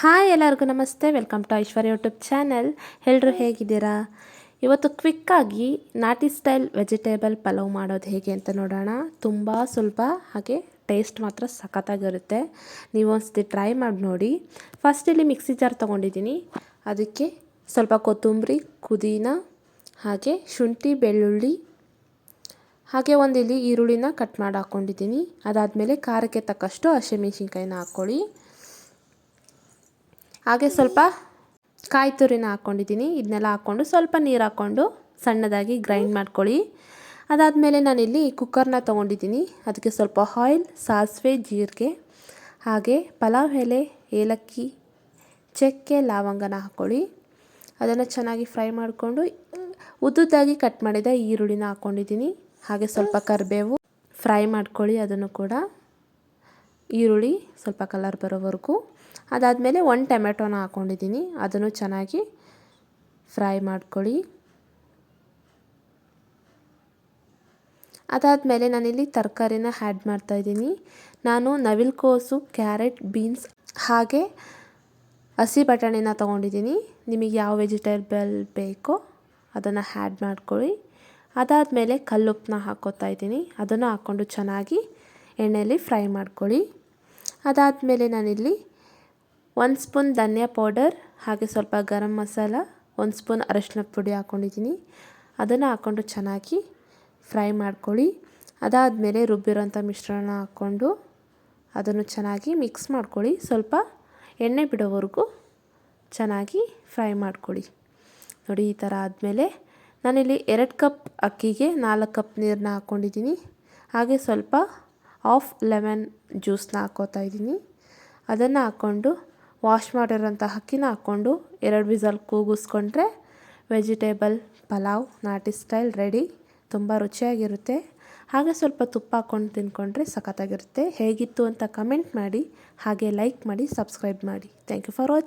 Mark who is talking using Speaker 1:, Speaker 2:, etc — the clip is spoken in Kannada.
Speaker 1: ಹಾಯ್ ಎಲ್ಲರಿಗೂ ನಮಸ್ತೆ. Welcome to Aishwarya YouTube channel. ಎಲ್ಲರೂ ಹೇಗಿದ್ದೀರಾ? ಇವತ್ತು ಕ್ವಿಕ್ಕಾಗಿ ನಾಟಿ ಸ್ಟೈಲ್ ವೆಜಿಟೇಬಲ್ ಪಲಾವ್ ಮಾಡೋದು ಹೇಗೆ ಅಂತ ನೋಡೋಣ. ತುಂಬ ಸುಲಭ ಹಾಗೆ ಟೇಸ್ಟ್ ಮಾತ್ರ ಸಖತ್ತಾಗಿರುತ್ತೆ. ನೀವು ಒಂದ್ಸತಿ ಟ್ರೈ ಮಾಡಿ ನೋಡಿ. ಫಸ್ಟ್ ಇಲ್ಲಿ ಮಿಕ್ಸಿ ಜಾರ್ ತೊಗೊಂಡಿದ್ದೀನಿ. ಅದಕ್ಕೆ ಸ್ವಲ್ಪ ಕೊತ್ತಂಬರಿ, ಪುದೀನ, ಹಾಗೆ ಶುಂಠಿ, ಬೆಳ್ಳುಳ್ಳಿ, ಹಾಗೆ ಒಂದು ಇಲ್ಲಿ ಈರುಳ್ಳಿನ ಕಟ್ ಮಾಡಿ ಹಾಕ್ಕೊಂಡಿದ್ದೀನಿ ಅದಾದಮೇಲೆ ಖಾರಕ್ಕೆ ತಕ್ಕಷ್ಟು ಹಸಿಮೆಣ್ಸಿನ್ಕಾಯಿನ ಹಾಕ್ಕೊಳ್ಳಿ. ಹಾಗೆ ಸ್ವಲ್ಪ ಕಾಯಿ ತುರಿನ ಹಾಕ್ಕೊಂಡಿದ್ದೀನಿ. ಇದನ್ನೆಲ್ಲ ಹಾಕ್ಕೊಂಡು ಸ್ವಲ್ಪ ನೀರು ಹಾಕ್ಕೊಂಡು ಸಣ್ಣದಾಗಿ ಗ್ರೈಂಡ್ ಮಾಡ್ಕೊಳ್ಳಿ. ಅದಾದಮೇಲೆ ನಾನಿಲ್ಲಿ ಕುಕ್ಕರ್ನ ತೊಗೊಂಡಿದ್ದೀನಿ. ಅದಕ್ಕೆ ಸ್ವಲ್ಪ ಆಯಿಲ್ ಸಾಸಿವೆ, ಜೀರಿಗೆ, ಹಾಗೆ ಪಲಾವ್, ಎಲೆ, ಏಲಕ್ಕಿ, ಚಕ್ಕೆ, ಲವಂಗನ ಹಾಕ್ಕೊಳ್ಳಿ. ಅದನ್ನು ಚೆನ್ನಾಗಿ ಫ್ರೈ ಮಾಡಿಕೊಂಡು ಉದ್ದುದ್ದಾಗಿ ಕಟ್ ಮಾಡಿದ ಈರುಳ್ಳಿನ ಹಾಕ್ಕೊಂಡಿದ್ದೀನಿ. ಹಾಗೆ ಸ್ವಲ್ಪ ಕರಿಬೇವು ಫ್ರೈ ಮಾಡ್ಕೊಳ್ಳಿ ಅದನ್ನು ಕೂಡ. ಈರುಳ್ಳಿ ಸ್ವಲ್ಪ ಕಲರ್ ಬರೋವರೆಗೂ. ಅದಾದಮೇಲೆ ಒಂದು ಟೊಮೆಟೊನ ಹಾಕ್ಕೊಂಡಿದ್ದೀನಿ ಅದನ್ನು ಚೆನ್ನಾಗಿ ಫ್ರೈ ಮಾಡ್ಕೊಳ್ಳಿ. ಅದಾದಮೇಲೆ ನಾನಿಲ್ಲಿ ತರಕಾರಿನ ಆ್ಯಡ್ ಮಾಡ್ತಾಯಿದ್ದೀನಿ ನಾನು ನವಿಲ್ಕೋಸು ಕ್ಯಾರೆಟ್, ಬೀನ್ಸ್ ಹಾಗೆ ಹಸಿ ಬಟಾಣಿನ ತೊಗೊಂಡಿದ್ದೀನಿ. ನಿಮಗೆ ಯಾವ ವೆಜಿಟೇಬಲ್ ಬೇಕೋ ಅದನ್ನು ಆ್ಯಡ್ ಮಾಡ್ಕೊಳ್ಳಿ. ಅದಾದಮೇಲೆ ಕಲ್ಲುಪ್ಪನ್ನ ಹಾಕೋತಾ ಇದ್ದೀನಿ. ಅದನ್ನು ಹಾಕ್ಕೊಂಡು ಚೆನ್ನಾಗಿ ಎಣ್ಣೆಯಲ್ಲಿ ಫ್ರೈ ಮಾಡ್ಕೊಳ್ಳಿ. ಅದಾದಮೇಲೆ ನಾನಿಲ್ಲಿ ಒಂದು ಸ್ಪೂನ್ ಧನಿಯಾ ಪೌಡರ್ ಹಾಗೆ ಸ್ವಲ್ಪ ಗರಂ ಮಸಾಲ ಒಂದು ಸ್ಪೂನ್ ಅರಶಿನ ಪುಡಿ ಹಾಕ್ಕೊಂಡಿದ್ದೀನಿ ಅದನ್ನು ಹಾಕ್ಕೊಂಡು ಚೆನ್ನಾಗಿ ಫ್ರೈ ಮಾಡ್ಕೊಳ್ಳಿ. ಅದಾದಮೇಲೆ ರುಬ್ಬಿರೋಂಥ ಮಿಶ್ರಣ ಹಾಕ್ಕೊಂಡು ಅದನ್ನು ಚೆನ್ನಾಗಿ ಮಿಕ್ಸ್ ಮಾಡ್ಕೊಳ್ಳಿ. ಸ್ವಲ್ಪ ಎಣ್ಣೆ ಬಿಡೋವರೆಗೂ ಚೆನ್ನಾಗಿ ಫ್ರೈ ಮಾಡ್ಕೊಳ್ಳಿ. ನೋಡಿ, ಈ ಥರ ಆದಮೇಲೆ ನಾನಿಲ್ಲಿ ಎರಡು ಕಪ್ ಅಕ್ಕಿಗೆ ನಾಲ್ಕು ಕಪ್ ನೀರನ್ನ ಹಾಕ್ಕೊಂಡಿದ್ದೀನಿ ಹಾಗೆ ಸ್ವಲ್ಪ ಆಫ್ ಲೆಮನ್ ಜ್ಯೂಸನ್ನ ಹಾಕ್ಕೋತಾ ಇದ್ದೀನಿ. ಅದನ್ನು ಹಾಕ್ಕೊಂಡು ವಾಶ್ ಮಾಡಿರೋಂಥ ಅಕ್ಕಿನ ಹಾಕ್ಕೊಂಡು ಎರಡು ವಿಸಲ್ ಕೂಗಿಸ್ಕೊಂಡ್ರೆ ವೆಜಿಟೇಬಲ್ ಪಲಾವ್ ನಾಟಿ ಸ್ಟೈಲ್ ರೆಡಿ. ತುಂಬ ರುಚಿಯಾಗಿರುತ್ತೆ. ಹಾಗೆ ಸ್ವಲ್ಪ ತುಪ್ಪ ಹಾಕ್ಕೊಂಡು ತಿನ್ಕೊಂಡ್ರೆ ಸಖತ್ತಾಗಿರುತ್ತೆ. ಹೇಗಿತ್ತು ಅಂತ ಕಮೆಂಟ್ ಮಾಡಿ, ಹಾಗೆ ಲೈಕ್ ಮಾಡಿ, ಸಬ್ಸ್ಕ್ರೈಬ್ ಮಾಡಿ. Thank you for watching